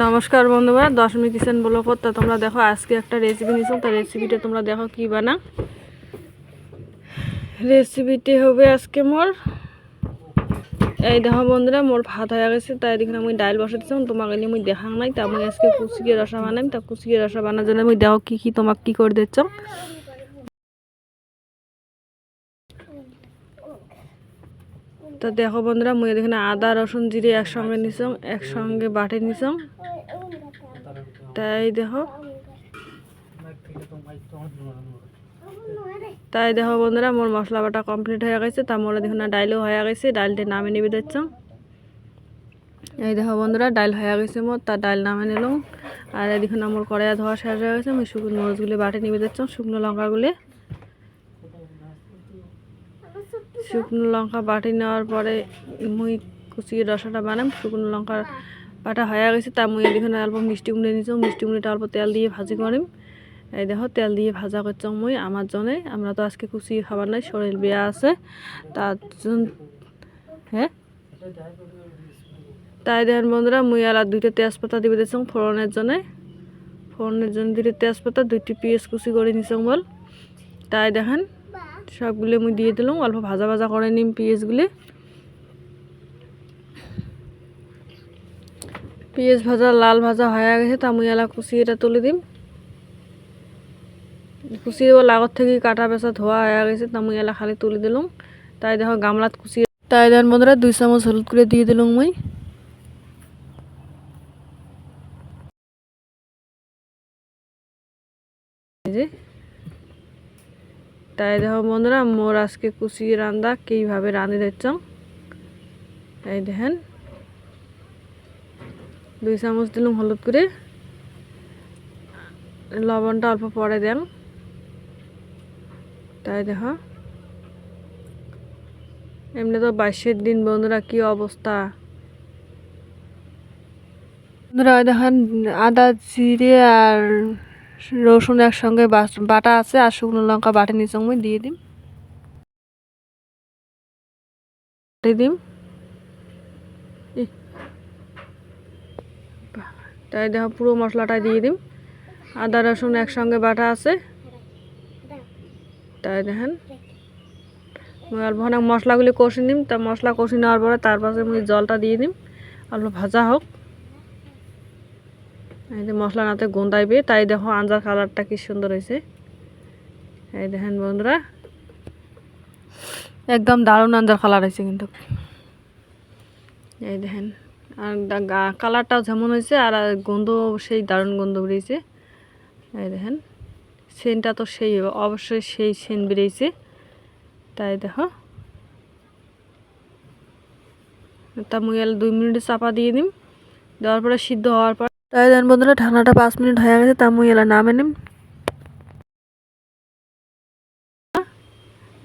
নমস্কার বন্ধুরা, দশমী কিচেন তা তোমরা দেখো আজকে একটা রেসিপি নিয়েছো, তা রেসিপিটা তোমরা দেখো কি বানা রেসিপিটি হবে আজকে মোর, এই দেখো বন্ধুরা, মোর ভাত হয়ে গেছে, তাই দেখুন আমি ডাইল বসে দিচ্ছিলাম তোমাকে নিয়ে আমি দেখাং নাই, তা আমি আজকে কুচিকে রসা বানাই, তা কুচিকে রসা বানার জন্য আমি দেখো কি কি তোমাকে কি করে দিচ্ছ তো দেখো বন্ধুরা, মুই দেখুন আদা, রসুন, জিরে একসঙ্গে নিছং একসঙ্গে বাটে নিছং তাই দেখো। তাই দেখো বন্ধুরা, মোর মশলা বাটা কমপ্লিট হয়ে গেছে, তা মোর দেখুন ডাইলও হয়ে গেছে, ডাইলটা নামে নিবে দিচ্ছ এই দেখো বন্ধুরা, ডাইল হয়ে গেছে মোর, তা ডাইল নামে নিলাম। আর দেখুন আমার কড়াইয়া ধোয়া শেষ হয়ে গেছে আমি শুকনো মরিচগুলি বাটে নিবে দিচ্ছ শুকনো লঙ্কাগুলি। শুকনো লঙ্কা বাটি নেওয়ার পরে মুই কুচিয়ে রসাটা বানাম। শুকনো লঙ্কা বাটা হয়ে গেছে, তা মুই এদিকে অল্প মিষ্টি কুমড়ে নিচ্ছি মিষ্টি কুমড়িটা অল্প তেল দিয়ে ভাজি করিম। এই দেখো, তেল দিয়ে ভাজা করছ মুই, আমার জন্যে। আমরা তো আজকে কুচিয়ে খাবার নাই, শরীর বিয়া আছে। তার জন্য হ্যাঁ? তাই দেখেন বন্ধুরা, মুই আর দুইটা তেজপাতা দিবে দিচ্ছ ফোড়নের জন্যে। ফোড়নের জন্য দুইটা তেজপাতা, দুইটি পিঁয়াজ কুচি করে নিচ্ছ বল। তাই দেখেন সবগুলো মুই দিয়ে দিলাম, অল্প ভাজা ভাজা করে নিম, পেঁয়াজগুলি। পেঁয়াজ ভাজা লাল ভাজা হয়ে গেছে, তা মুই কুচি এটা তুলে দিম। কুচি লাগত থেকে কাটা পেঁচা ধোয়া হয়ে গেছে, তা মুই এলা খালি তুলে দিলাম। তাই দেখো গামলাত কুচি তাই দেন বন্ধুরা, দুই চামচ হলুদ করে দিয়ে দিলাম মুই যে। তাই দেখো বন্ধুরা, মোর আজকে কুচি রান্দা, কীভাবে রাঁধে দিচ্ছ এই দেখেন, দুই চামচ দিলাম হলুদ করে লবণটা অল্প পরে দেন। তাই দেখো, এমনি তো বাইশের দিন বন্ধুরা, কি অবস্থা? বন্ধুরা, দেখেন, আদা জিরে আর রসুন একসঙ্গে বাটা আছে আর শুকনো লঙ্কা বাটে নিচে আমি দিয়ে দিম। দিম তাই দেখো পুরো মশলাটা দিয়ে দিম। আদা, রসুন একসঙ্গে বাটা আছে। তাই দেখেন। মুই অল্প অনেক মশলাগুলি কষি নিম। তা মশলা কষি নেওয়ার পরে তারপরে মুই জলটা দিয়ে দিম। অল্প ভাজা হোক। এই যে মশলা নাতে গন্ধাইবে তাই দেখো আঞ্জার কালারটা কি সুন্দর হয়েছে। এই দেখেন বন্ধুরা, একদম দারুণ আঞ্জার কালার হয়েছে কিন্তু। এই দেখেন, আর কালারটাও যেমন হয়েছে, আর গন্ধ সেই দারুণ গন্ধ বেরিয়েছে। এই দেখেন সেনটা তো সেই, অবশ্যই সেই সেন বেরিয়েছে। তাই দেখো তা মুই দুই মিনিট চাপা দিয়ে দিম, দেওয়ার পরে সিদ্ধ হওয়ার পর তাই দেন বন্ধুরা, ঠান্ডাটা পাঁচ মিনিট হয়ে গেছে, তা মুই এলা নামে নিম।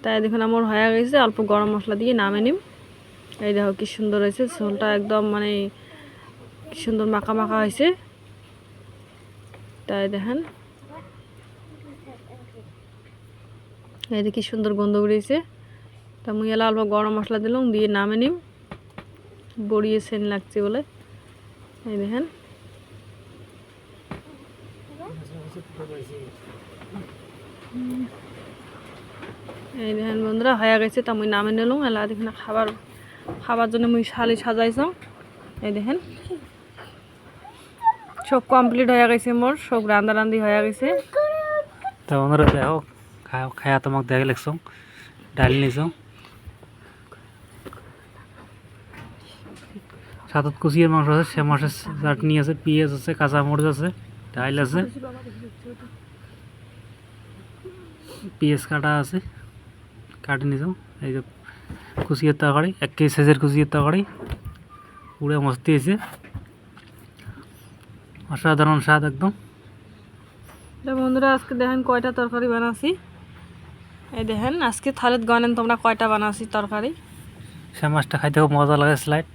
তাই দেখুন, আমার হয়ে গেছে, অল্প গরম মশলা দিয়ে নামে নিম। এই দেখো কি সুন্দর হয়েছে, ঝোলটা একদম মানে কি সুন্দর মাখা মাখা হয়েছে। তাই দেখেন। এই দেখি সুন্দর গন্ধ বেরিয়েছে। তা মুই এলা অল্প গরম মশলা দিলাম, দিয়ে নামে নিম। বড়িয়ে সেন লাগছে বলে। এই দেখেন। এই দেখেন বন্ধুরা, হয়ে গেছে তা মুই নামে নিলাম, এলা দেখেন খাবার খাবার জন্য মুই শালি সাজাইছাম। এই দেখেন। সব কমপ্লিট হয়ে গেছে মোর, সব রান্দা রান্দি হয়ে গেছে। তা বন্ধুরা দেখো খায়া তোমাকে দেখে লিখছো ডাল নিছো সাতত কুচিয়ের মাংস আছে, সে মাছের চাটনি আছে, পেঁয়াজ আছে, কাঁচা মরিচ আছে। ডাল আছে পেঁয়াজ কাটা আছে। কাটি নিছো এই যে কুচিয়ের তরকারি এক কেজি সাইজের কুচিয়ের তরকারি। পুরো মস্তি হয়েছে। অসাধারণ স্বাদ একদম। বন্ধুরা আজকে দেখেন কয়টা তরকারি বানাছি। এই দেখেন আজকে থালেত গনেন তোমরা কয়টা বানাছি তরকারি। সে মাছটা খাইতে খুব মজা লাগে স্লাইড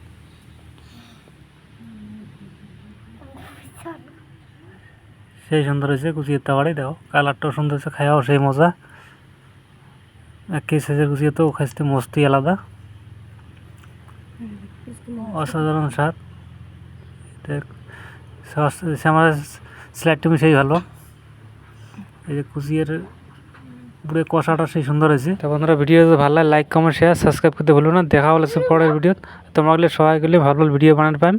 সেই সুন্দর হয়েছে, কুচিয়ে তরকারি দেখো কালারটাও সুন্দর হয়েছে খাওয়াও সেই মজা। এক কেজি সাইজের কুচিয়ে তো খাইতে মস্তি আলাদা। অসাধারণ স্বাদ। আমার স্ল্যাডটা সেই ভালো। এই যে কুচিয়ের পুরো কষাটা সেই সুন্দর হয়েছে। তো বন্ধুরা ভিডিও যদি ভালো লাগে লাইক কমেন্ট শেয়ার সাবস্ক্রাইব করতে ভুলো না। দেখা হলে পরের ভিডিও তোমরা সবাই গেলে ভালো ভালো ভিডিও বানাতে পারেন